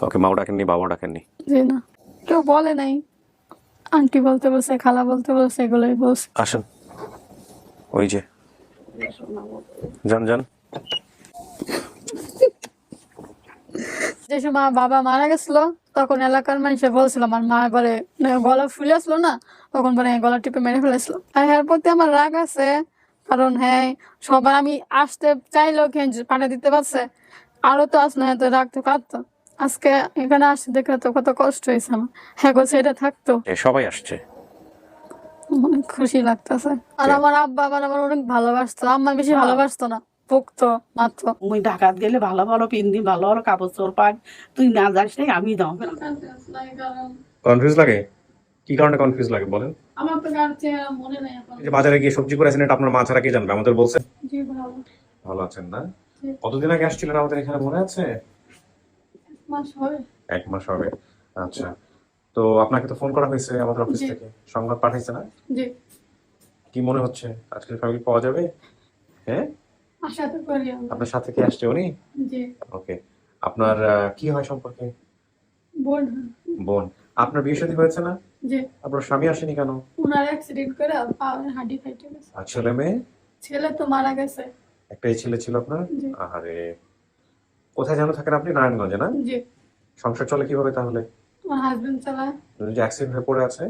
ওকে মাও ডাকেননি বাবাও ডাকেননি। জি না। কেউ বলে নাই। আন্টি বলতে বলছে খালা বলতে বলছে এগুলোই বলছে। আসেন। ওই যে। যান যান। যে সময় বাবা মারা গেছিল তখন এলাকার মানুষে বলছিল আমার মা এবারে গলা ফুলে আসলো না? তখন পরে গলা টিপে মেরে ফেলেছিল। আর এর প্রতি আমার রাগ আছে কারণ হ্যাঁ সবাই আমি আসতে চাইলেও পাঠিয়ে দিতে পারছে। আরও তো আস না তো রাখতে পারতো আজকে এখানে আসতে দেখে তো কত কষ্ট হয়েছে আমার। হ্যাঁ গো সেটা থাকতো সবাই আসছে। অনেক খুশি লাগতেছে। আর আমার আব্বা আবার আমার অনেক ভালোবাসতো। আম্মা বেশি ভালোবাসতো না বকতো মাত্র। মুই ঢাকাত গেলে ভালো ভালো পিন্দি ভালো ভালো কাপড় চোর পাই। তুই না যাস নাই আমি দাও কনফিউজ লাগে? কি কারণে কনফিউজ লাগে বলেন? আমার তো মনে নাই যে বাজারে গিয়ে সবজি করেছেন এটা আপনার মা ছাড়া কি জানবে? আমাদের বলছেন ভালো। ভালো আছেন না? কতদিন আগে আসছিলেন আমাদের এখানে মনে আছে? মাস হবে। এক মাস হবে। আচ্ছা। তো আপনাকে তো ফোন করা হয়েছে আমাদের অফিস থেকে। সংবাদ পাঠাইছে না? জি। কি মনে হচ্ছে? আজকের ফ্যামিলি পাওয়া যাবে? হ্যাঁ? আশা তো করি আপনার সাথে কি আসছে উনি? জি। ওকে। আপনার কি হয় সম্পর্কে? বোন। বোন। আপনার বিয়ে শাদী হয়েছে না? জি। আপনার স্বামী আসেনি কেন? ওনার অ্যাক্সিডেন্ট করে হাঁটি ফাইটে গেছে। আর ছেলে মেয়ে? ছেলে তো মারা গেছে। একটাই ছেলে ছিল আপনার? আরে কোথায় যেন থাকেন আপনি? নারায়ণগঞ্জে না? জি। সংসার চলে কীভাবে তাহলে? আমার হাজবেন্ড চালায় যে অ্যাক্সিডেন্ট হয়ে পড়ে আছে?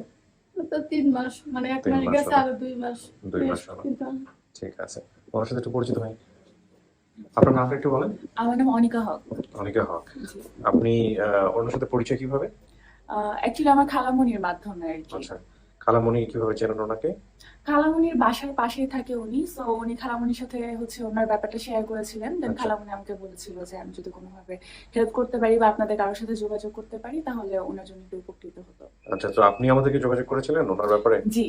তো তিন মাস মানে এক মাস মাস গেছে হলো। দুই মাস। দুই মাস হলো। ঠিক আছে। সাথে একটু পরিচিত হয় আপনার নামটা একটু বলেন। আমার নাম অনিকা হক। অনিকা হক। আপনি ওনার সাথে পরিচয় কীভাবে? অ্যাকচুয়ালি আমার খালামণির মাধ্যমে আর কি। আচ্ছা। খালামণি কীভাবে চেনেন ওনাকে? খালামণির বাসার পাশেই থাকে উনি সো উনি খালামণির সাথে হচ্ছে ওনার ব্যাপারটা শেয়ার করেছিলেন দেন আচ্ছা। খালামণি আমাকে বলেছিল যে আমি যদি কোনোভাবে হেল্প করতে পারি বা আপনাদের কারোর সাথে যোগাযোগ করতে পারি তাহলে ওনার জন্য একটু উপকৃত হতো। আচ্ছা তো আপনি আমাদেরকে যোগাযোগ করেছিলেন ওনার ব্যাপারে? জি।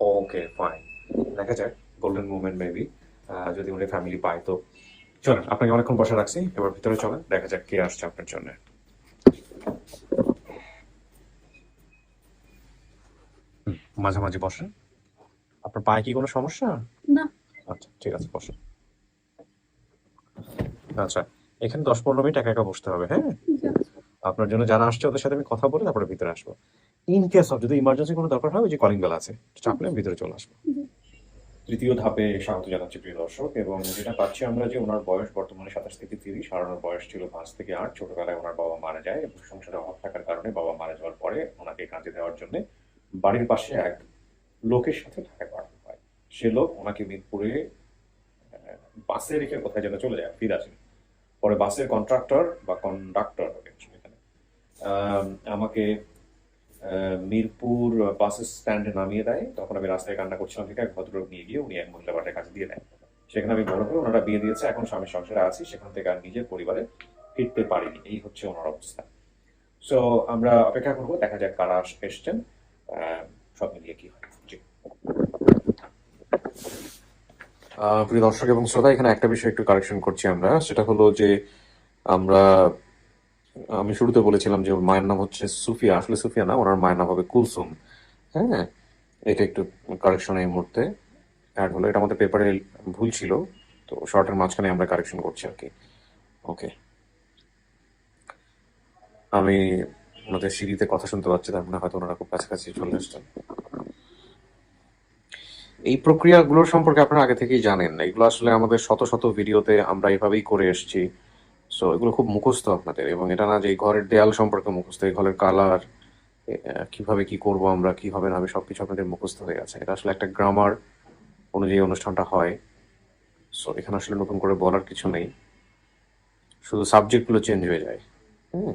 ওকে ফাইন দেখা যাক গোল্ডেন মুভমেন্ট মেবি যদি উনি ফ্যামিলি পায় তো। চলেন আপনাকে অনেকক্ষণ বসে রাখছি এবার ভিতরে চলেন দেখা যাক কে আসছে আপনার জন্য। মাঝামাঝি বসেন। আপনার পায়ে কি কোনো সমস্যা? না। আচ্ছা ঠিক আছে বসেন। আচ্ছা এখানে দশ পনেরো মিনিট একা একা বসতে হবে হ্যাঁ? আপনার জন্য যারা আসছে ওদের সাথে আমি কথা বলে তারপরে ভিতরে আসব। ইন কেস অফ যদি ইমার্জেন্সি কোনো দরকার হয় ওই যে কলিং বেল আছে চাপলে আমি ভিতরে চলে আসব। তৃতীয় ধাপে স্বাগত জানাচ্ছি প্রিয় দর্শক এবং যেটা পাচ্ছি আমরা যে ওনার বয়স বর্তমানে সাতাশ থেকে তিরিশ আর ওনার বয়স ছিল পাঁচ থেকে আট ছোটবেলায় ওনার বাবা মারা যায় এবং সংসারে অভাব থাকার কারণে বাবা মারা যাওয়ার পরে ওনাকে কাঁদে দেওয়ার জন্য বাড়ির পাশে এক লোকের সাথে থাকা করানো হয়। সে লোক ওনাকে মিরপুরে বাসে রেখে কোথায় যেন চলে যায়, ফিরে আসেন পরে বাসের কন্ট্রাক্টর বা কন্ডাক্টর এখানে আমাকে মিরপুর বাস স্ট্যান্ডে নামিয়ে দেয়। তখন আমি রাস্তায় কান্না করছিলাম থেকে এক ভদ্রলোক নিয়ে গিয়ে উনি এক মহিলা বাটের কাছে দিয়ে দেয় সেখানে আমি বড় হয়ে ওনারা বিয়ে দিয়েছে, এখন স্বামীর সংসারে আছি, সেখান থেকে আর নিজের পরিবারে ফিরতে পারিনি। এই হচ্ছে ওনার অবস্থা। সো আমরা অপেক্ষা করব, দেখা যাক কারা এসছেন। প্রিয় দর্শক এবং শ্রোতা, এখানে একটা বিষয় একটু কারেকশন করছি আমরা। সেটা হলো যে আমরা, আমি শুরুতে বলেছিলাম যে মায়ের নাম হচ্ছে সুফিয়া। আসলে সুফিয়া না, ওনার মায়ের নাম হবে কুলসুম। হ্যাঁ? এটা একটু কারেকশন এই মুহূর্তে অ্যাড হলো। এটা আমাদের পেপারে ভুল ছিল, তো শর্টের মাঝখানে আমরা কারেকশন করছি আর কি। ওকে আমি ওনাদের সিঁড়িতে কথা শুনতে পাচ্ছি, তার মানে হয়তো ওনারা খুব কাছাকাছি চলে আসছেন। এই প্রক্রিয়াগুলোর সম্পর্কে আপনারা আগে থেকেই জানেন, এগুলো আসলে আমাদের শত শত ভিডিওতে আমরা এভাবেই করে এসেছি। সো এগুলো খুব মুখস্থ আপনাদের, এবং এটা না যে এই ঘরের দেয়াল সম্পর্কে মুখস্থ, এই ঘরের কালার কীভাবে কি করব আমরা কি হবে না হবে, সবকিছু আপনাদের মুখস্থ হয়ে গেছে। এটা আসলে একটা গ্রামার অনুযায়ী অনুষ্ঠানটা হয়। সো এখানে আসলে নতুন করে বলার কিছু নেই। শুধু সাবজেক্টগুলো চেঞ্জ হয়ে যায়। হুম।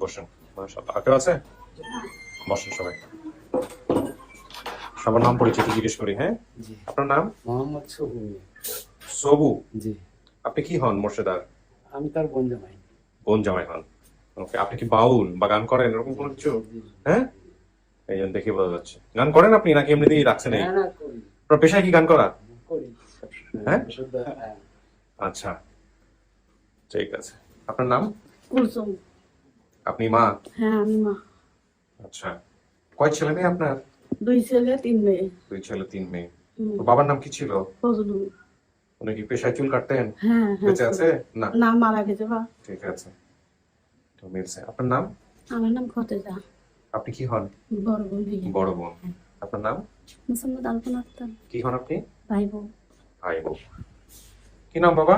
বসুন। কেউ আছে? বসুন সবাই। সবার নাম পরিচিত জিজ্ঞেস করি হ্যাঁ? আপনার নাম? মোহাম্মদ সবু। সবু? জি। আপনি কি হন মোর্শেদার? আমি তার বোন জামাই। বোন জামাই হন। ওকে আপনি কি বাউল? বা গান করেন? এরকম কোনো কিছু? হ্যাঁ? এই জন্য দেখে বোঝা যাচ্ছে। গান করেন আপনি? নাকি এমনিতেই রাখছেন এই? আপনার পেশায় কি গান করা? হ্যাঁ? হ্যাঁ। আচ্ছা। ঠিক আছে। আপনার নাম? কুলসুম। আপনি মা? হ্যাঁ আমি মা। আচ্ছা। কয় ছেলে মেয়ে আপনার? দুই ছেলে তিন মেয়ে। দুই ছেলে তিন মেয়ে। বাবার নাম কি ছিল? উনি কি পেশায় চুল কাটতেন? হ্যাঁ বেঁচে আছে? না। না মারা গেছে বা ঠিক আছে। তো মিলছে। আপনার নাম? আমার নাম খতেজা। আপনি কি হন? বড় বোন বড় বোন। আপনার নাম? মুসম্মদ আলপন আক্তার। কি হন আপনি? ভাই বোন। ভাই বোন। কি নাম বাবা?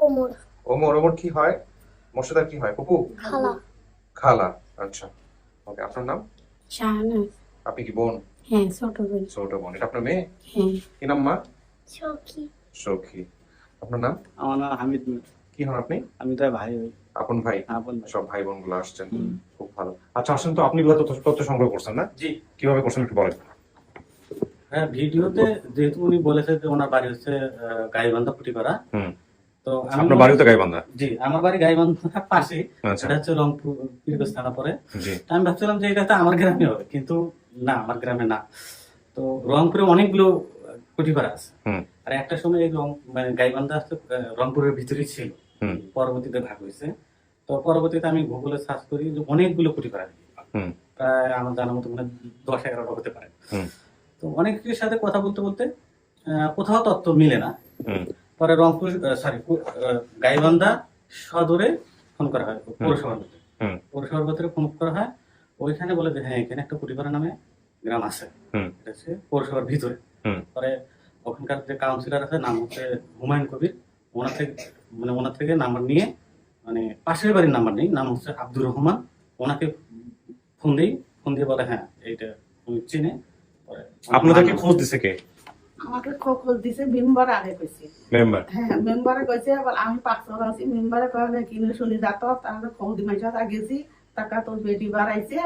কোমর ওমর ওমর কি হয়? মোর্শেদার কি হয়? পুপু খালা। খালা আচ্ছা। ওকে আপনার নাম? শাহনাজ আপনি কি বোন? হ্যাঁ ছোট বোন। ছোট বোন। এটা আপনার মেয়ে? হ্যাঁ। কি নাম মা? সখী। সখী। আপনার নাম? আমার নাম হামিদ মির। কি হন আপনি? আমি তার ভাই হই। আপন ভাই? আপন ভাই। সব ভাই বোনগুলো আসছেন। খুব ভালো। আচ্ছা আসেন তো আপনি গুলো তথ্য সংগ্রহ করছেন না? জি। কীভাবে করছেন একটু বলেন। হ্যাঁ ভিডিওতে যেহেতু উনি বলেছে যে ওনার বাড়ি হচ্ছে গাইবান্ধা পুটিপাড়া। হুম। তো আপনার বাড়িও তো গাইবান্ধা? জি আমার বাড়ি গাইবান্ধার পাশে। আচ্ছা। এটা হচ্ছে রংপুর পীরগঞ্জ থানা পরে। আমি ভাবছিলাম যে এটা তো আমার গ্রামে হবে কিন্তু না আমার গ্রামে না। তো রংপুরে অনেকগুলো কুটিপাড়া আছে। হুম। আর একটা সময় এই রং মানে গাইবান্ধা রংপুরের ভিতরেই ছিল। পরবর্তীতে ভাগ হয়েছে। তো পরবর্তীতে আমি গুগলে সার্চ করি যে অনেকগুলো কুটিপাড়া হুম। প্রায় আমার জানার মতো মানে দশ এগারোটা হতে পারে। তো অনেকের সাথে কথা বলতে বলতে কোথাও তথ্য মিলে না। পরে রংপুর সরি গাইবান্ধা সদরে ফোন করা হয় পৌরসভার ভিতরে হুম। পৌরসভার ভিতরে ফোন করা হয়। ওইখানে বলে যে হ্যাঁ এখানে একটা কুটিপাড়া নামে গ্রাম আছে? পৌরসভার ভিতরে। হুম। পরে ওখানকার যে কাউন্সিলর আছে নাম হচ্ছে হুমায়ুন কবির। ওনার থেকে মানে ওনার থেকে নাম্বার নিয়ে মানে পাশের বাড়ির নাম্বার নেই নাম হচ্ছে আব্দুর রহমান। ওনাকে ফোন দিই ফোন দিয়ে বলে হ্যাঁ এইটা উনি চিনে। আপনাদেরকে খোঁজ দিছে কে? আমাকে খোঁজ দিছে মেম্বার আগে কইছে। মেম্বার হ্যাঁ মেম্বারে কইছে আবার আমি পাঁচশো আছি। মেম্বারে কইলে কিনে শুনি যাত তাহলে খোঁজ মাইসা গেছি টাকা তোর বেটি বাড়াইছে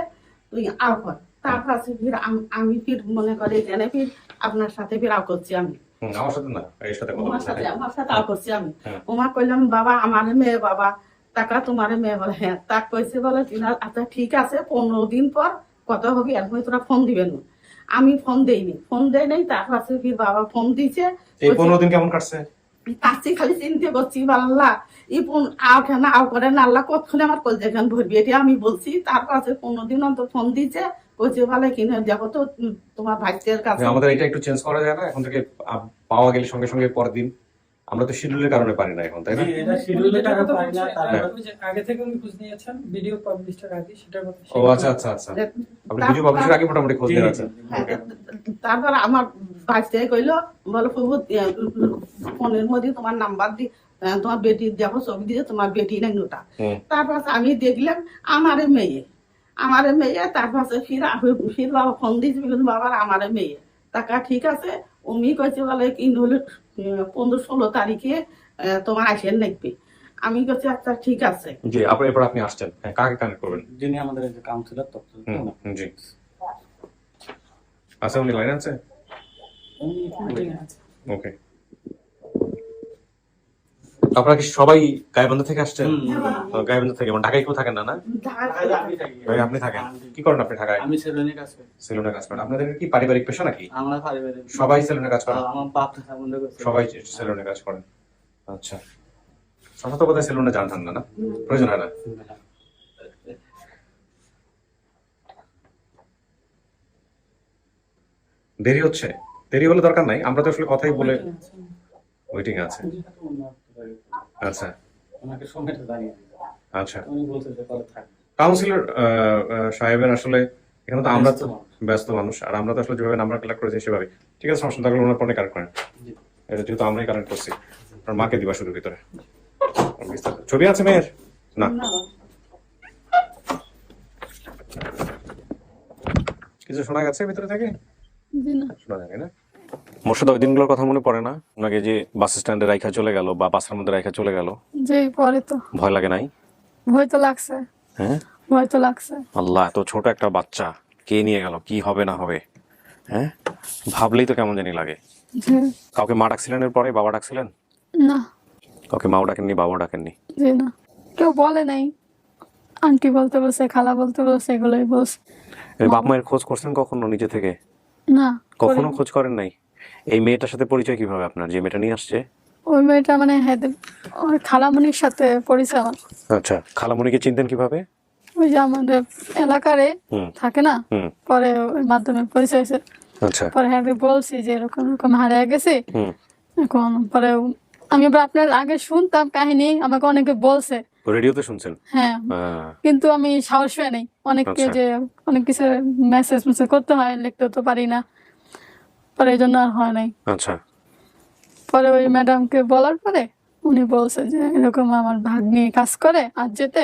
তুই আও কর তারপর আছে ফির আমি ফির মনে করে এখানে ফির আপনার সাথে ফির আও করছি আমি। হুম, আমার সাথে না এর সাথে কথা সাথে আমার সাথে আও করছি আমি। হ্যাঁ। ওমা কইলাম বাবা আমার মেয়ে বাবা। টাকা তোমার মেয়ে বলে। হ্যাঁ তা কইছে বলে আচ্ছা ঠিক আছে পনেরো দিন পর কত হবে এরপরে তোরা ফোন দিবেন না। আমি ফোন দেইনি। ফোন দেই নাই তারপর আছে ফির বাবা ফোন দিছে। এই পনেরো দিন কেমন কাটছে? কাছে খালি চিনতে করছি আল্লাহ ই ফোন আও কেন আও করে না আল্লাহ কতক্ষণে আমার কল যেখান ভরবি এটা আমি বলছি। তার কাছে পনেরো দিন অন্তর ফোন দিছে। কইছে বলে কিনে দেখো তো তোমার ভাইদের কাছে। আমাদের এটা একটু চেঞ্জ করা যায় না? এখন থেকে পাওয়া গেলে সঙ্গে সঙ্গে পরের দিন আমরা তো শিডিউলের কারণে পারি না এখন তাই না? এটা শিডিউলে টাকা পাই না তারপরে ওই যে আগে থেকে উনি খোঁজ নিয়েছেন ভিডিও পাবলিশটার আগে সেটার ও আচ্ছা আচ্ছা আচ্ছা। আপনি ভিডিও পাবলিশের আগে মোটামুটি খোঁজ নিয়ে আছেন হ্যাঁ, তারপর আমার ভাইতে কইলো বলো ফোনের মধ্যে তোমার নাম্বার দি তোমার বেটির দেখো ছবি দিয়ে তোমার বেটি নাই নোটা তারপর আমি দেখলাম আমারে মেয়ে। আমারে মেয়ে তারপর ফির আহ- ফির বাবা ফোন বাবার আমার মেয়ে। টাকা ঠিক আছে। উমি কইছে বলে কি হলো পনেরো ষোলো তারিখে তোমার আসেন দেখবে। আমি কইছি আচ্ছা ঠিক আছে। জি আপনি এরপর আপনি আসছেন। হ্যাঁ কাকে কানেক্ট করবেন? যিনি আমাদের এই যে কাউন্সিলর তথ্য হুম হুম, জি। আচ্ছা উনি লাইন আছে। ওকে। আপনারা কি সবাই গাইবান্ধা থেকে আসছেন? ও, গাইবান্ধা থেকে। মানে ঢাকায় কেউ থাকেন না না? ভাই আপনি থাকেন। কি করেন আপনি ঢাকায়? আমি সেলুনে কাজ করি। সেলুনে কাজ করেন। আপনাদের কি পারিবারিক পেশা নাকি? আমরা পারিবারিক সবাই সেলুনে কাজ করেন? আমার বাপ সম্বন্ধ করছে সবাই সেলুনে কাজ করেন। আচ্ছা। সশত বোধহয় সেলুনে যান ঠান্ডা না প্রয়োজন হয় না? দেরি হচ্ছে? দেরি হলে দরকার নাই? আমরা তো আসলে কথাই বলে ওয়েটিং আছে। আচ্ছা। ওনাকে সময়টা জানিয়ে দিই আচ্ছা। উনি বলছে যে পরে থাক। কাউন্সিলর সাহেবের আসলে এখানে তো আমরা তো ব্যস্ত মানুষ। আর আমরা তো আসলে যেভাবে নাম্বার কালেক্ট করেছি সেভাবে ঠিক আছে সমস্যা থাকলে ওনার পরে কানেক্ট করেন। এটা যেহেতু আমরাই কানেক্ট করছি আপনার মাকে দিবা শুধু ভিতরে। ছবি আছে মেয়ের? না। কিছু শোনা গেছে ভিতরে থেকে? শোনা যাবে না? মোর্শেদ ওই দিনগুলোর কথা মনে পড়ে না? ওনাকে যে বাস স্ট্যান্ডে রাইখা চলে গেল বা বাসের মধ্যে রাইখা চলে গেল? যে পরে তো। ভয় লাগে নাই? ভয় তো লাগছে। হ্যাঁ? ভয় তো লাগছে। আল্লাহ এত ছোট একটা বাচ্চা কে নিয়ে গেল? কি হবে না হবে? হ্যাঁ? ভাবলেই তো কেমন জানি লাগে। কাউকে মা ডাকছিলেন এর পরে বাবা ডাকছিলেন? না। কাউকে মাও ডাকেননি বাবাও ডাকেননি? যে না। কেউ বলে নাই। আন্টি বলতে বলছে খালা বলতে বলছে এগুলোই বলছে। বাপ মায়ের খোঁজ করছেন কখনো নিজে থেকে? না কখনো খোঁজ করেন নাই? এই মেয়েটার সাথে পরিচয় কীভাবে আপনার? যে মেয়েটা নিয়ে আসছে? ওই মেয়েটা মানে হ্যাঁ ওই খালামণির সাথে পরিচয় আমার। আচ্ছা খালামণিকে চিনতেন কীভাবে? ওই যে আমাদের এলাকারে থাকে না? পরে ওই মাধ্যমে পরিচয় হয়েছে। আচ্ছা। পরে হ্যাঁ বলছি যে এরকম এরকম হারিয়ে গেছে। এখন পরে আমি আবার আপনার আগে শুনতাম কাহিনী আমাকে অনেকে বলছে। রেডিওতে শুনছেন? হ্যাঁ। কিন্তু আমি সাহস পেয়ে নেই। অনেককে আচ্ছা। যে অনেক কিছু মেসেজ মেসেজ করতে হয় লিখতেও তো পারি না। পরে এই জন্য আর হয় নাই। আচ্ছা। পরে ওই ম্যাডামকে বলার পরে উনি বলছে যে এরকম আমার ভাগ্নি কাজ করে আজ যেতে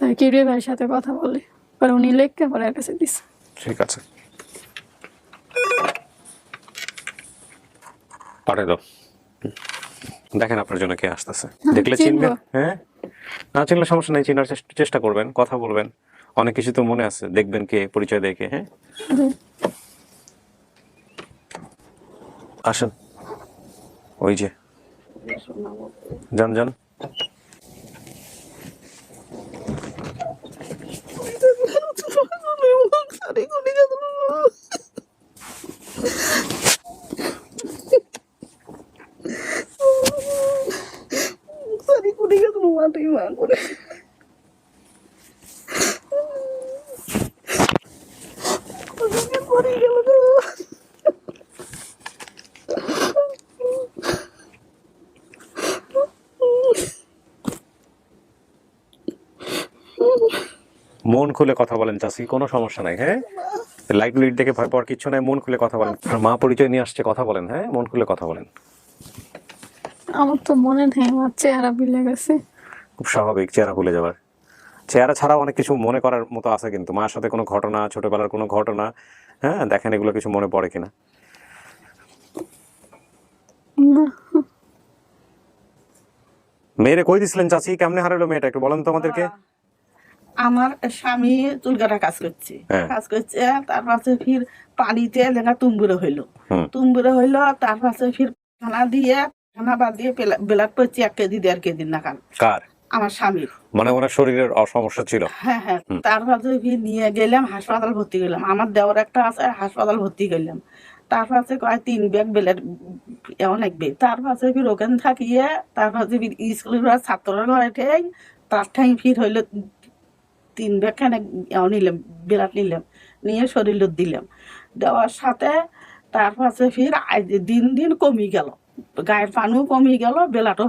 তাই কিরে ভাইয়ের সাথে কথা বলি পরে উনি লিখতে পরে আর কাছে দিচ্ছে ঠিক আছে। পাঠিয়ে দাও। দেখেন আপনার জন্য কে আসতেছে। দেখলে চিনবো। চিনবেন হ্যাঁ? না চিনলে সমস্যা নেই চেনার চেষ্টা- চেষ্টা করবেন কথা বলবেন। অনেক কিছু তো মনে আছে দেখবেন কে পরিচয় দেখে হ্যাঁ। আসেন ওই যে যান যান মন খুলে কথা বলেন চাষি কোনো সমস্যা নাই হ্যাঁ? লাইট লিট দেখে ভয় পাওয়ার কিছু নাই মন খুলে কথা বলেন। আর মা পরিচয় নিয়ে আসছে কথা বলেন হ্যাঁ? মন খুলে কথা বলেন। আমার তো মনে নেই আমার চেহারা ভুলে গেছে। খুব স্বাভাবিক চেহারা ভুলে যাবার চেহারা ছাড়াও অনেক কিছু মনে করার মতো আছে কিন্তু। মার সাথে কোনো ঘটনা ছোটবেলার কোনো ঘটনা হ্যাঁ? দেখেন এগুলো কিছু মনে পড়ে কিনা। না। মেয়েরে কই দিছিলেন চাচি? কেমনে হারালো মেয়েটা? একটু বলেন তো আমাদেরকে। আমার স্বামী চুলকাটা কাজ করছে। হ্যাঁ। কাজ করছে তার পাশে ফির পানিতে লেখা তুম্বুরে হইল। তুম্বুরে হইল তার পাশে ফির খানা দিয়ে খানা বাদ দিয়ে বেলাট পড়ছে এক কেজি দেড় কেজি না কার? আমার স্বামীর। মানে ওনার শরীরের সমস্যা ছিল? হ্যাঁ হ্যাঁ। হুম। তার পাশে নিয়ে গেলাম হাসপাতাল ভর্তি করলাম। আমার দেওয়ার একটা আছে হাসপাতাল ভর্তি করলাম। তার পাশে কয় তিন ব্যাগ বেলেট অনেক বেগ তার পাশে ফির ওখানে থাকিয়ে তার পাশে ফির স্কুলের ছাত্রের ঘরে ঠেই তার ঠাই ফির হইল তিন ব্যাগ খানে নিলাম বেলাট নিলাম, নিয়ে শরীর দিলাম। দেওয়ার সাথে তার পাশে ফির দিন দিন কমে গেল, গায়ের পানিও কমে গেল, বেলাটাও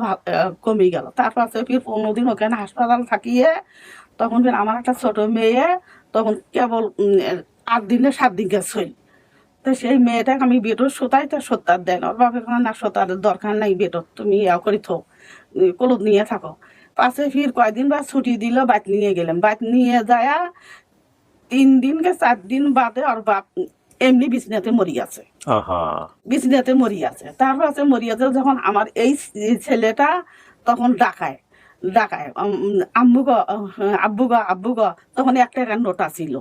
কমে গেল। তার পাশে ফির পনেরো দিন ওখানে হাসপাতাল থাকিয়ে তখন ফির আমার একটা ছোট মেয়ে, তখন কেবল আট দিনে সাত দিন গেছিল তো সেই মেয়েটাকে আমি বেটোর সোতাই তো সত্যার দেন ওর বাপের না সত্যার দরকার নাই বেটোর তুমি ইয়া করি থো কলুদ নিয়ে থাকো। পাশে ফির কয়দিন বা ছুটি দিল বাইক নিয়ে গেলাম। বাইক নিয়ে যায় তিন দিন কে চার দিন বাদে ওর বাপ এমনি বিছনাতে মরি আছে। বিছনাতে মরি আছে। তারপর আছে মরি আছে যখন আমার এই ছেলেটা তখন ডাকায়। ডাকায়। আম্মু গ আব্বু গ আব্বু গ তখন এক টাকার নোটা ছিল।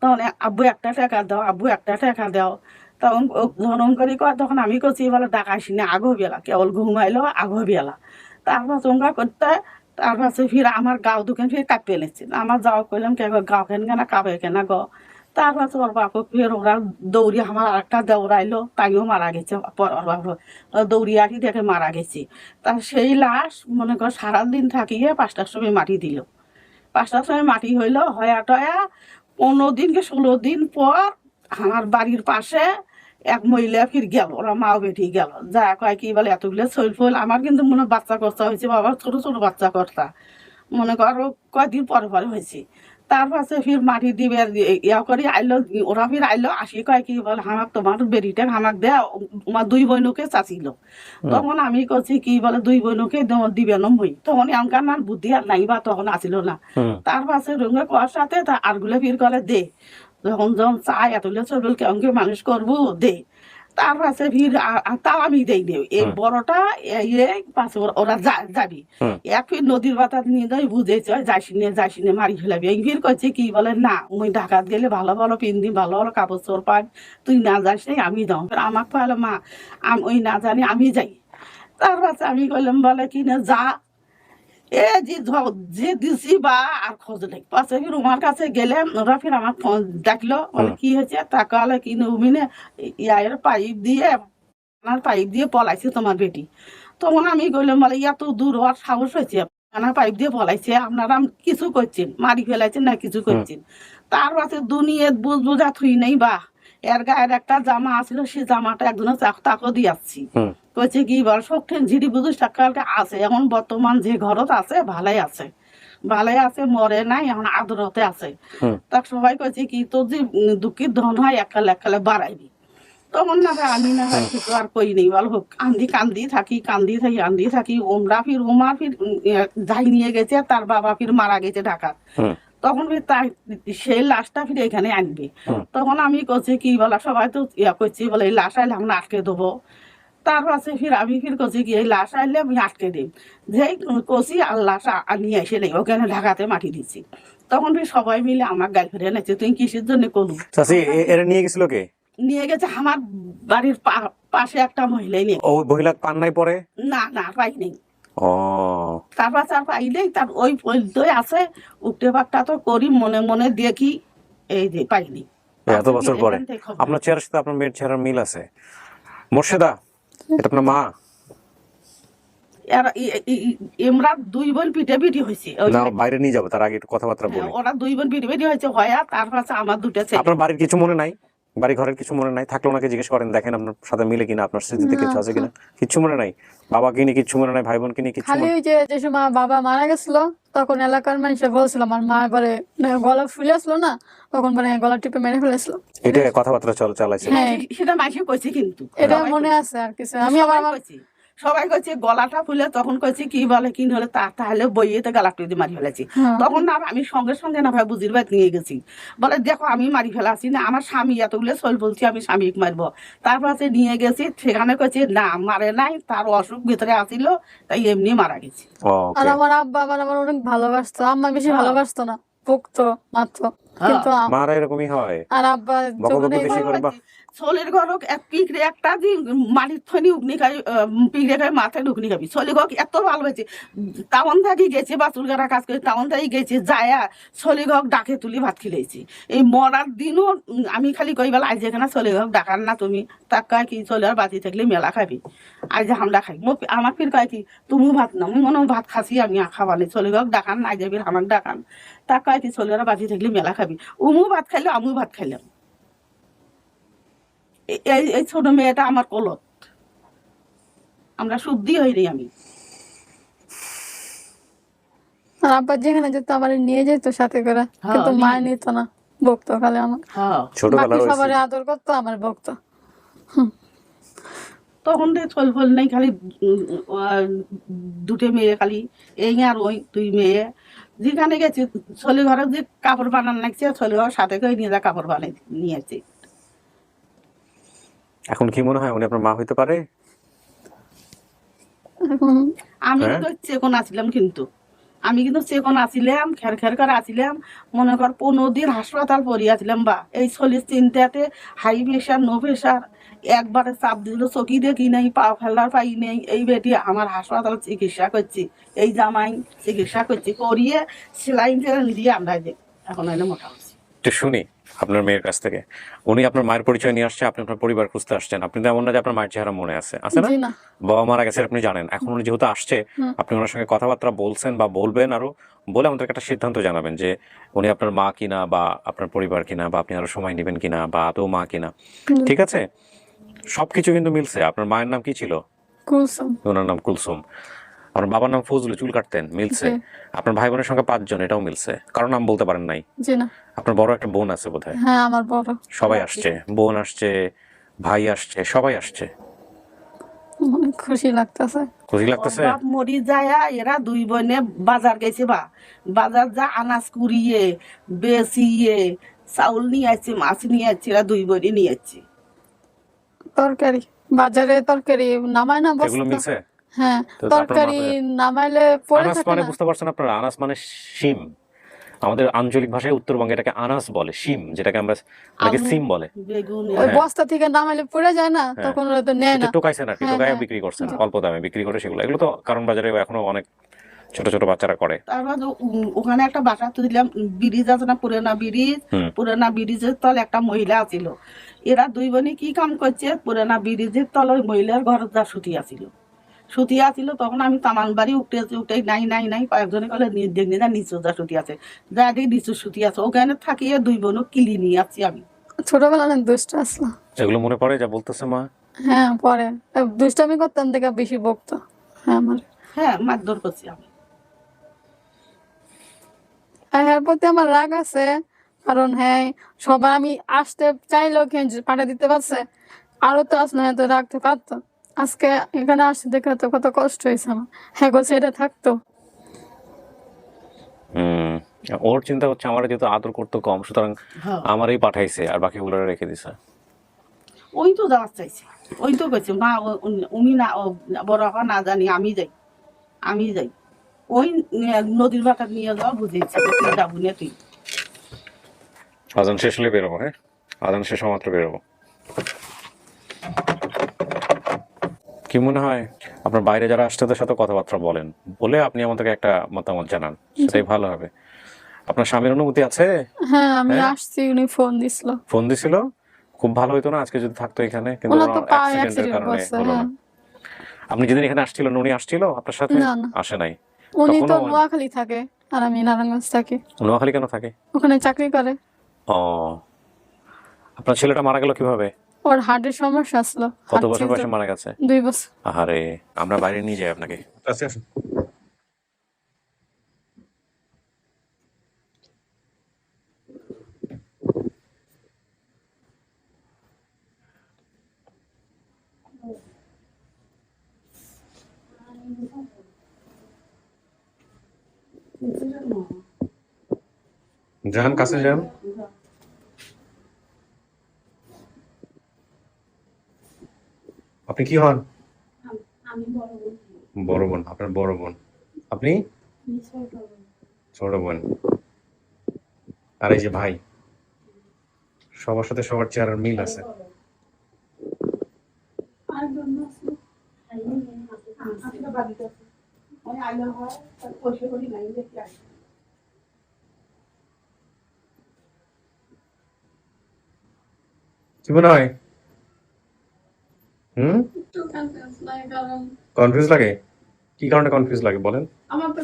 তখন আব্বু একটা টাকা দাও আব্বু একটা টাকা দাও। তখন ধরন করি কয় তখন আমি করছি বলে ডাকাইছি না আগো বেলা। কেবল ঘুমাইলো আগো বেলা। তারপর তোমরা করতে তারপর সে ফির আমার গাও দোকান ফির কাঁপিয়ে নিচ্ছে আমার যাও কইলাম, কে গাও কেন কেনা কাঁপে কেনা গো? তারপর ওর বাপক ফির ওরা দৌড়ি আমার আরেকটা দৌড়াইলো, তাইও মারা গেছে, পর ওর বাপ দৌড়ি আটি দেখে মারা গেছি। তা সেই লাশ, মনে কর, সারাদিন থাকিয়ে পাঁচটার সময় মাটি দিল। পাঁচটার সময় মাটি হইল, হয়া টয়া পনেরো দিন কি ষোলো দিন পর আমার বাড়ির পাশে এক মহিলা ফির গেল ওরা মাও বেটি গেল। যা কয় কি বলে এতগুলো শৈল ফল আমার কিন্তু মনে বাচ্চা কর্তা হয়েছে বাবা ছোট ছোট বাচ্চা কর্তা। মনে কর কয়দিন পরে পরে হয়েছে। তার পাশে ফির মাটি দিবে ইয়া করে আইলো ওরা ফির আইলো আসি কয় কি বলে হামাক তোমার বেরিটা হামাক দে আমার দুই বোনকে চাচিল। তখন আমি করছি কি বলে দুই বোনকে দেও- দিবে নমই তখন এমকার না বুদ্ধি আর নাই বা তখন আসিল না। তার পাশে রঙে করার সাথে তা আরগুলো ফির করে দে। যখন যখন চাই এতগুলো চলবে কেমন মানুষ করব দে। তার পাশে ভিড় তাও আমি দেই নে। এই হুম। বড়টা পাশে ওরা- যাবি। এক ফির নদীর বাতাস নিয়ে যাই বুঝেছে যাইসিনে যাইসিনে মারি ফেলাবি। এই ভিড় করছে কি বলে না ওই ঢাকাত গেলে ভালো ভালো পিন্দি ভালো ভালো কাপড় চোর পাই। তুই না যাস নাই আমি যাও। আমাকে পাইলে মা আম- ওই না জানি আমি যাই। তার পাশে আমি কইলাম বলে কি না যা। এ যে ধ- যে দিছি বা আর খোঁজ নেই। পাশে ফির ওমার কাছে গেলে ওরা ফির আমার ফোন ডাকলো বলে কি হয়েছে? কি ইয়ার পাইপ দিয়ে আমার পাইপ দিয়ে পলাইছে তোমার বেটি। তখন আমি বলে এত দূর হওয়ার সাহস হয়েছে। আমার পাইপ দিয়ে পলাইছে আপনারা কিছু করছেন মারি ফেলাইছেন না কিছু করছেন। তার পাশে দুনিয়া বুঝ বুঝা থুই নেই বা। এর গায়ের একটা জামা আছিল সে জামাটা একজনের তাকে দিয়াচ্ছি হুম। কইছে কি বল শক্তিন ঝিরি বুঝিস টাকালকে আছে এখন বর্তমান যে ঘরত আছে ভালাই আছে। ভালাই আছে মরে নাই এখন আদরতে আছে। তাক সবাই কইছে কি তোর যে দুঃখের ধন হয় একালে একালে বাড়াইবি। তখন না আমি না ভাই কিছু আর কই নেই বল হোক কান্দি কান্দি থাকি কান্দি থাকি কান্দি থাকি ওমরা ফির ওমা ফির যাই নিয়ে গেছে তার বাবা ফির মারা গেছে ঢাকা তখন তাই সেই লাশটা ফির এখানে আনবি। তখন আমি করছি কি বলা সবাই তো ইয়া করছি বলে এই লাশ আইলে আমরা আটকে দেবো। তার পাশে ফির আমি ফির লাশ আইলে আমি আটকে দিই। যেই আর লাশ আ- আর নিয়ে এসে নেই ওখানে ঢাকাতে মাটি দিচ্ছি। তখন ফির সবাই মিলে আমার গাড়ি ফিরে এনেছে তুই কিসের জন্য এ- এরা নিয়ে গেছিল কে? নিয়ে গেছে আমার বাড়ির পাশে একটা মহিলাই নিয়ে। ও মহিলা পান নাই পরে? না না পাই নেই। ও। তারপর তার পাইলেই তার ওই পর্যন্তই আছে। উঠতে পাকটা তো করি মনে মনে দেখি এই যে পাইনি। এত বছর পরে। আপনার চেহারার সাথে আপনার মেয়ের চেহারার মিল আছে। মোর্শেদা এটা আপনার মা? এমরা দুই বোন পিঠে পিঠি হয়েছে না বাইরে নিয়ে যাব তার আগে একটু কথাবার্তা বলি। হ্যাঁ, ওরা দুই বোন পিঠে পিঠি হয়েছে হয়া তার পাশে আমার দুটো ছেলে। আপনার বাড়ির কিছু মনে নাই? বাড়ি ঘরের কিছু মনে নাই থাকলে ওনাকে জিজ্ঞেস করেন দেখেন আপনার সাথে মিলে কিনা আপনার স্মৃতিতে কিছু আছে কিনা? কিছু মনে নাই। বাবাকে নিয়ে কিছু মনে নাই ভাই বোনকে নিয়ে কিছু খালি ওই যে যে সময় বাবা মারা গেছিল তখন এলাকার মানুষ বলছিল আমার মা এবারে গলা ফুলে আসলো না? তখন মানে গলা টিপে মেরে ফেলেছিল। এটা কথাবার্তা চল চালাইছে। হ্যাঁ। সেটা মাসে কইছে কিন্তু। এটা মনে আছে আর কিছু। আমি আবার আমার সবাই কইছে। গলাটা ফুলে তখন কইছে কি বলে কি হলে তা তাহলে বইয়েতে গলা টুই মারি ফেলেছি। হ্যাঁ। তখন না আমি সঙ্গে সঙ্গে না ভাই বুঝির বাদ নিয়ে গেছি। বলে দেখো আমি মারি ফেলাছি না আমার স্বামী এতগুলো চল বলছি আমি স্বামীকে মারবো। তারপর সে নিয়ে গেছি সেখানে কইছে না মারে নাই তার অসুখ ভিতরে আসিল তাই এমনি মারা গেছে। আর আমার আব্বা আবার আমার অনেক ভালোবাসতো আম্মা বেশি ভালোবাসতো না বকতো মাত্র কিন্তু মারা এরকমই হয়। আর আব্বা এক একটা মাটির থনি মাথায় ঢুকনি খাবি। এত ভালো হয়েছে টাউন থাকি গেছে বাসুর গাড়া কাজ করে টাউন থাকি গেছে যায়া ডাকে তুলি ভাত খিলেছি এই মরার দিনও আমি খালি কই বেলা আজ যেখানে ছোলে ঘর ডাকার না তুমি তাক কয় কি ছোলে আর বাতি থাকলে মেলা খাবি। আজ যে আমরা খাই মোক আমার ফির কয় কি তুমি ভাত না আমি মনে ভাত খাসি আমি খাবানি ছোলে ঘর ডাকান না যাবি আমার ডাকান। তাক কয় কি ছোলে আর বাতি থাকলে মেলা খাবি। উমু ভাত খাইলে আমু ভাত খাইলাম এই এই ছোট মেয়েটা আমার কলত। আমরা শুদ্ধি হইনি আমি। আর আব্বা যেখানে যেত আমার নিয়ে যেত সাথে করে। হ্যাঁ, কিন্তু মা নিত না। বকতো খালি আমার। হ্যাঁ। সবারই স্মৃতি। আদর করতো আমার বকতো তখন দিয়ে ফল ফল নেই খালি দুটো মেয়ে খালি এই আর ওই দুই মেয়ে। যেখানে গেছি ছোলে ঘরে যে কাপড় বানান লাগছে ছোলে ঘর সাথে করে নিয়ে যা কাপড় বানাই নিয়েছি এখন কি মনে হয় উনি আপনার মা হইতে পারে? আমি তো কিন্তু চেকন আসছিলাম কিন্তু। আমি কিন্তু চেকন আসিলাম খের খের করে আসিলাম মনে কর পনেরো দিন হাসপাতাল পড়িয়াছিলাম বা এই চল্লিশ চিন্তাতে হাই প্রেশার নো প্রেশার। একবারে চাপ দিল চকি দেখি নেই পা ফেলার পাই নেই। এই বেটি আমার হাসপাতাল চিকিৎসা করছি এই জামাই চিকিৎসা করছি করিয়ে সেলাইন টেলাইন দিয়ে আমরা যে এখন এনে মোটা হচ্ছি। একটু শুনি আপনার মেয়ের কাছ থেকে। উনি আপনার মায়ের পরিচয় নিয়ে আসছে আপনি আপনার পরিবার খুঁজতে আসছেন। আপনি তো এমন না যে আপনার মায়ের চেহারা মনে আছে। আছে না? বাবা মারা গেছে আপনি জানেন। এখন উনি যেহেতু আসছে আপনি ওনার সঙ্গে কথাবার্তা বলছেন বা বলবেন আরও বলে আমাদেরকে একটা সিদ্ধান্ত জানাবেন যে উনি আপনার মা কিনা বা আপনার পরিবার কিনা বা আপনি আরও সময় নেবেন কিনা বা আদৌ মা কিনা। ঠিক আছে? সবকিছু কিন্তু মিলছে। আপনার মায়ের নাম কি ছিল? কুলসুম। ওনার নাম কুলসুম। আপনার বাবার নাম ফজলু চুল কাটতেন মিলছে। আপনার ভাই বোনের সংখ্যা পাঁচজন এটাও মিলছে। কারও নাম বলতে পারেন নাই? জি না। আপনার বড় একটা বোন আছে বোধহয়। হ্যাঁ আমার বড়। সবাই আসছে বোন আসছে ভাই আসছে সবাই আসছে। খুশি লাগতেছে। খুশি লাগতেছে? মরি যায় এরা দুই বোনে বাজার গেছে বা। বাজার যা আনাজ কুড়িয়ে বেচিয়ে চাউল নিয়ে আসছে মাছ নিয়ে আসছে এরা দুই বোনে নিয়ে আসছে। তরকারি বাজারে তরকারি নামায় না এগুলো মিলছে? হ্যাঁ তরকারি নামাইলে পড়ে আনাস থাকে মানে বুঝতে পারছেন আপনারা আনাস মানে শিম। আমাদের আঞ্চলিক ভাষায় উত্তরবঙ্গে এটাকে আনাস বলে শিম যেটাকে আমরা সিম বলে। ওই হ্যাঁ। বস্তা থেকে নামাইলে পড়ে যায় না হ্যাঁ। তখন ওরা তো নেয় না। টোকাইছেন আর কি হ্যাঁ, টোকায়। বিক্রি করছেন জি। অল্প দামে বিক্রি করে সেগুলো। এগুলো তো কারণ বাজারে এখনও অনেক ছোট ছোট বাচ্চারা করে। তারপর ওখানে একটা বাসা তো দিলাম ব্রিজ আছে না পুরানা ব্রিজ। পুরানা ব্রিজের তলে একটা মহিলা আছিল। এরা দুই বোনে কি কাম করছে? পুরানা ব্রিজের তলে ওই মহিলার ঘর যা সুতি আছিল। সুতি আছিল তখন আমি তামান বাড়ি উঠে উঠে নাই নাই নাই কয়েকজনে কলে দেখনি না নিচু যা সুতি আছে। যা দেখি নিচু সুতি আছে। ওখানে থাকিয়ে দুই বোনও কিলি নিয়ে আসছি আমি। ছোটবেলা অনেক দুষ্ট আসলো। এগুলো মনে পড়ে? যা বলতেছে মা। হ্যাঁ পরে দুষ্টামি করতাম দেখে বেশি বকতো। হ্যাঁ আমার। হ্যাঁ মারধর করছি আমি। এর প্রতি আমার রাগ আছে। কারণ হ্যাঁ সবাই আমি আসতে চাইলেও কেন পাঠা দিতে পারছে। আরও তো আসলে হয়তো রাখতে পারতো আজকে এখানে আসতে দেখে তো কত কষ্ট হয়েছে আমার। হ্যাঁ গো সেটা থাকতো হুম ওর চিন্তা হচ্ছে আমার যেহেতু আদর করতো কম সুতরাং হ্যাঁ। আমারই পাঠাইছে আর বাকিগুলো রেখে দিছে। ওই তো যাওয়ার চাইছে। ওই তো কইছে মা উনি- উনি না বড় হওয়া না জানি আমি যাই। আমি যাই। ওই নদীর বাটা নিয়ে যাওয়া বুঝেছে যাব না তুই আজান শেষ হলে বেরোবো হ্যাঁ? আজান শেষ মাত্র বেরোবো। কি মনে হয় আপনার বাইরে যারা আসছে তাদের সাথে কথাবার্তা বলেন? বলে আপনি আমাদেরকে একটা মতামত জানান সেটাই ভালো হবে। আপনার স্বামীর অনুমতি আছে? হ্যাঁ আমি হ্যাঁ? আসছি উনি ফোন দিছিল। ফোন দিছিল? খুব ভালো হতো না আজকে যদি থাকতো এখানে কিন্তু কারণে হলো হ্যাঁ। না আপনি যেদিন এখানে আসছিলেন উনি আসছিল আপনার সাথে। আসে নাই। উনি তো নোয়াখালী থাকে আর আমি নারায়ণগঞ্জ থাকি। নোয়াখালী কেন থাকে? ওখানে চাকরি করে। ও। আপনার ছেলেটা মারা গেল কীভাবে? ওর হার্টের সমস্যা আসলো কত বছর বয়সে মারা গেছে? দুই বছর। আহারে আমরা বাইরে নিয়ে যাই আপনাকে। আচ্ছা যান কাছে যান। আপনি কি হন? বড় বোন, আপনার বড় বোন। আপনি? ছোট বোন। আর এই যে ভাই, সবার সাথে সবার চেহারার মিল আছে। ওই কি মনে হয়? হুম? কনফিউজ লাগে কি কারণে কনফিউজ লাগে বলেন? আমার তো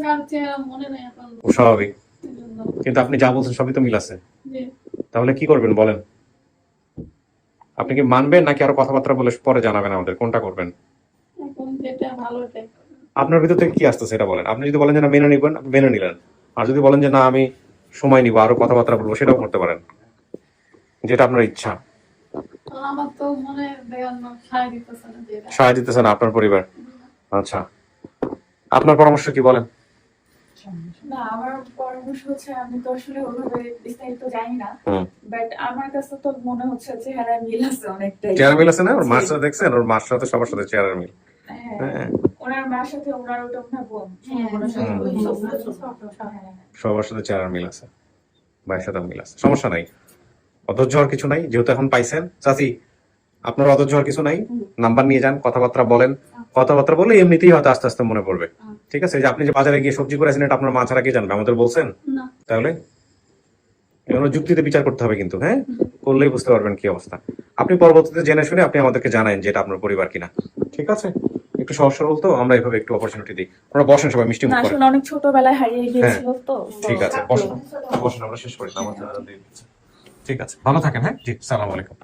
মনে নেই এখন। স্বাভাবিক। কিন্তু আপনি যা বলছেন সবই তো মিল আছে। তাহলে কি করবেন বলেন? আপনি কি মানবেন নাকি আরও কথাবার্তা বলে পরে জানাবেন আমাদের? কোনটা করবেন? এখন যেটা ভালো আপনার ভিতর থেকে কি আসতেছে সেটা বলেন। আপনি যদি বলেন যে না মেনে নিবেন আপনি মেনে নিলেন। আর যদি বলেন যে না আমি সময় নিব আরও কথাবার্তা বলব সেটাও করতে পারেন। যেটা আপনার ইচ্ছা। সায় দিতেছে না আপনার পরিবার? আচ্ছা। আপনার পরামর্শ কি বলেন? না আমার পরামর্শ হচ্ছে আমি তো আসলে ওইভাবে বিস্তারিত জানি না। বাট আমার কাছে তো মনে হচ্ছে চেহারা মিল আছে অনেকটাই। চেয়ার মিল আছে না? ওর মার সাথে দেখছেন? ওর মার সাথে সবার সাথে চেয়ারের মিল। হ্যাঁ। হ্যাঁ। ওনার মার সাথে ওনার ওটা ওনার বোন। হ্যাঁ, ওনার। ওই হুম। হ্যাঁ, সবার সাথে চেয়ারের মিল আছে। ভাইয়ের সাথে মিল আছে। সমস্যা নাই। অধৈর্য হওয়ার কিছু নাই। যেহেতু এখন পাইছেন চাচি আপনার অধৈর্য হওয়ার কিছু নাই। নাম্বার নিয়ে যান কথাবার্তা বলেন। কথাবার্তা বলে এমনিতেই হয়তো আস্তে আস্তে মনে পড়বে। ঠিক আছে? যে আপনি যে বাজারে গিয়ে সবজি করেছেন এটা আপনার মা ছাড়া কে জানবে? আমাদের বলছেন? তাহলে? এগুলো যুক্তিতে বিচার করতে হবে কিন্তু হ্যাঁ? করলেই বুঝতে পারবেন কি অবস্থা। আপনি পরবর্তীতে জেনে শুনে আপনি আমাদেরকে জানান যে এটা আপনার পরিবার কিনা। ঠিক আছে? একটু সহজ সরল তো আমরা এভাবে একটু অপরচুনিটি দিই। আমরা বসেন সবাই মিষ্টি মুখ করে আসলে অনেক ছোটবেলায় হারিয়ে গিয়েছিল তো ঠিক আছে বসেন। বসেন আমরা শেষ করি নামাজ আদান দিয়ে ঠিক আছে ভালো থাকেন হ্যাঁ? জি সালাম আলাইকুম।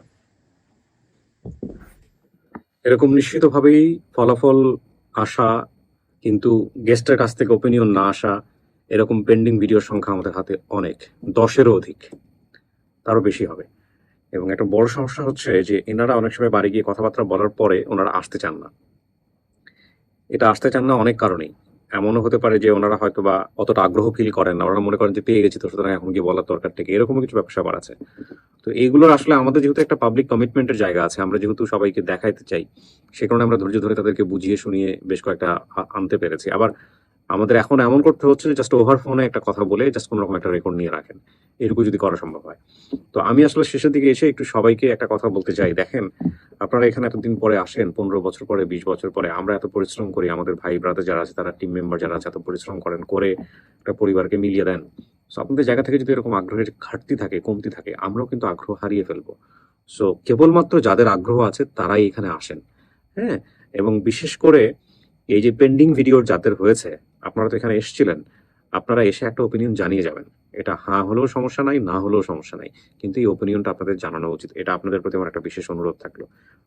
এরকম নিশ্চিতভাবেই ফলাফল আসা কিন্তু গেস্টের কাছ থেকে ওপিনিয়ন না আসা এরকম পেন্ডিং ভিডিওর সংখ্যা আমাদের হাতে অনেক দশেরও অধিক তারও বেশি হবে। এবং একটা বড় সমস্যা হচ্ছে যে এনারা অনেক সময় বাড়ি গিয়ে কথাবার্তা বলার পরে ওনারা আসতে চান না। এটা আসতে চান না অনেক কারণেই। এমনও হতে পারে যে ওনারা হয়তো বা অতটা আগ্রহ ফিল করেন না। ওনারা মনে করেন যে পেয়ে গেছি তো, সুতরাং এখন কি বলার দরকার থেকে। এরকম কিছু ব্যবসা বাড়াচ্ছে তো এইগুলোর আসলে আমাদের যেহেতু একটা পাবলিক কমিটমেন্টের জায়গা আছে, আমরা যেহেতু সবাইকে দেখাইতে চাই, সে কারণে আমরা ধৈর্য ধরে তাদেরকে বুঝিয়ে শুনিয়ে বেশ কয়েকটা আনতে পেরেছি। আবার আমাদের এখন এমন করতে হচ্ছে যে জাস্ট ওভার ফোনে একটা কথা বলে জাস্ট কোনো রকম একটা রেকর্ড নিয়ে রাখেন। এটুকু যদি করা সম্ভব হয়। তো আমি আসলে শেষের দিকে এসে একটু সবাইকে একটা কথা বলতে চাই। দেখেন, আপনারা এখানে এতদিন পরে আসেন, পনেরো বছর পরে, বিশ বছর পরে, আমরা এত পরিশ্রম করি, আমাদের ভাই ব্রাদার যারা আছে, তারা টিম মেম্বার যারা আছে, এত পরিশ্রম করেন, করে একটা পরিবারকে মিলিয়ে দেন। সো আপনাদের জায়গা থেকে যদি এরকম আগ্রহের ঘাটতি থাকে, কমতি থাকে, আমরাও কিন্তু আগ্রহ হারিয়ে ফেলব। সো কেবলমাত্র যাদের আগ্রহ আছে, তারাই এখানে আসেন। হ্যাঁ? এবং বিশেষ করে এই যে পেন্ডিং ভিডিওর যাদের হয়েছে, আপনারা তো এখানে এসেছিলেন, আপনারা এসে একটা ওপিনিয়ন জানিয়ে যাবেন। এটা হ্যাঁ হলেও সমস্যা নাই, না হলেও সমস্যা নাই। কিন্তু এই ওপিনিয়নটা আপনাদের জানানো উচিত। এটা আপনাদের প্রতি আমার একটা বিশেষ অনুরোধ থাকল।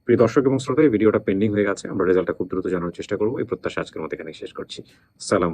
প্রিয় দর্শক এবং শ্রোতা, এই ভিডিওটা পেন্ডিং হয়ে গেছে। আমরা রেজাল্টটা খুব দ্রুত জানানোর চেষ্টা করব। এই প্রত্যাশা আজকের মতো এখানে শেষ করছি। সালাম